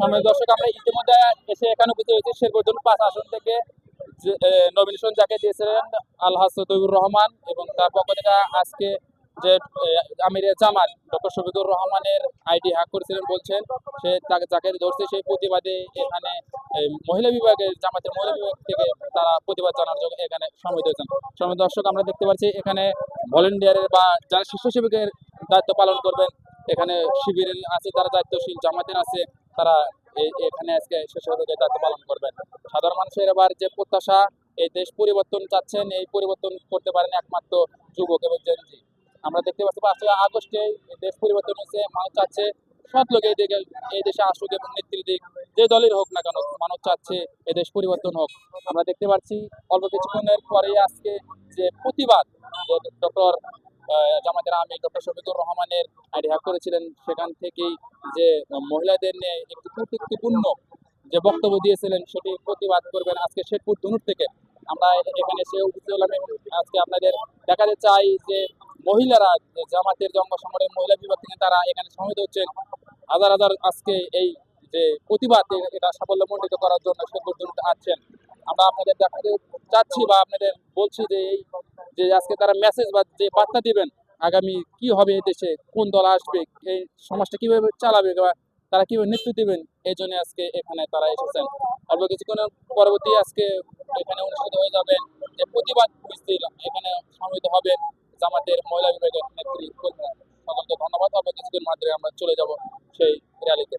সময় রহমান এবং তার পক্ষ আজকে যে আমিরে জামাত ডক্টর শফিকুর রহমানের আইডি হ্যাক করেছিলেন বলছেন, সে তাকে, যাকে ধরছে সেই প্রতিবাদে এখানে মহিলা বিভাগের, জামাতের মহিলা বিভাগ থেকে তারা প্রতিবাদ জানার জন্য এখানে সময় দিয়েছেন সময় দর্শক, আমরা দেখতে পাচ্ছি এখানে ভলেন্টিয়ারের বা যারা স্বেচ্ছাসেবকের দায়িত্ব পালন করবেন। এখানে শিবিরের আছে, যারা দায়িত্বশীল জামাতের আছে, তারা এখানে আজকে স্বেচ্ছাসেবকের দায়িত্ব পালন করবেন। সাধারণ মানুষের এবার যে প্রত্যাশা, এই দেশ পরিবর্তন চাচ্ছেন, এই পরিবর্তন করতে পারেন একমাত্র যুবক এবং জেনজি আমরা দেখতে পাচ্ছি, পাঁচই আগস্টে দেশ পরিবর্তন হয়েছে, মানুষ চাচ্ছে সব লোক এই দিকে, এই দেশে আসুক এবং নেতৃত্ব দিক, যে দলের হোক না কেন, মানুষ চাচ্ছে এ দেশ পরিবর্তন হোক। আমরা দেখতে পাচ্ছি, অল্প কিছুক্ষণের পরেই আজকে যে প্রতিবাদ ডক্টর জামাতের আমি ডক্টর শফিকুর রহমানের হ্যাক করেছিলেন, সেখান থেকেই যে মহিলাদের নিয়ে একটি কূটনীতিপূর্ণ যে বক্তব্য দিয়েছিলেন, সেটি প্রতিবাদ করবেন আজকে শেরপুর ধনুর থেকে। আমরা এখানে এসে উপস্থিত হলাম। আজকে আপনাদের দেখাতে চাই যে মহিলারা জামাতের জঙ্গ সংগঠনের মহিলা বিভাগ থেকে তারা এখানে সমিত হচ্ছেন। হাজার হাজার আজকে এই যে প্রতিবাদ এটা সাফল্যমণ্ডিত করার জন্য শেরপুর ধনুতে আসছেন। আমরা আপনাদের দেখাতে চাচ্ছি বা আপনাদের বলছি যে এই যে আজকে তারা মেসেজ বা যে বার্তা দিবেন, আগামী কি হবে দেশে, কোন দল আসবে, এই সমাজটা কীভাবে চালাবে বা তারা কীভাবে নেতৃত্ব দিবেন, এই জন্য আজকে এখানে তারা এসেছেন। অল্প কিছুক্ষণের পরবর্তী আজকে এখানে অনুষ্ঠিত হয়ে যাবেন যে প্রতিবাদ মিছিল, এখানে সমিত হবেন জামাতের মহিলা বিভাগের নেত্রী সকলকে ধন্যবাদ, অল্প কিছুক্ষণের মাধ্যমে আমরা চলে যাব সেই র্যালিতে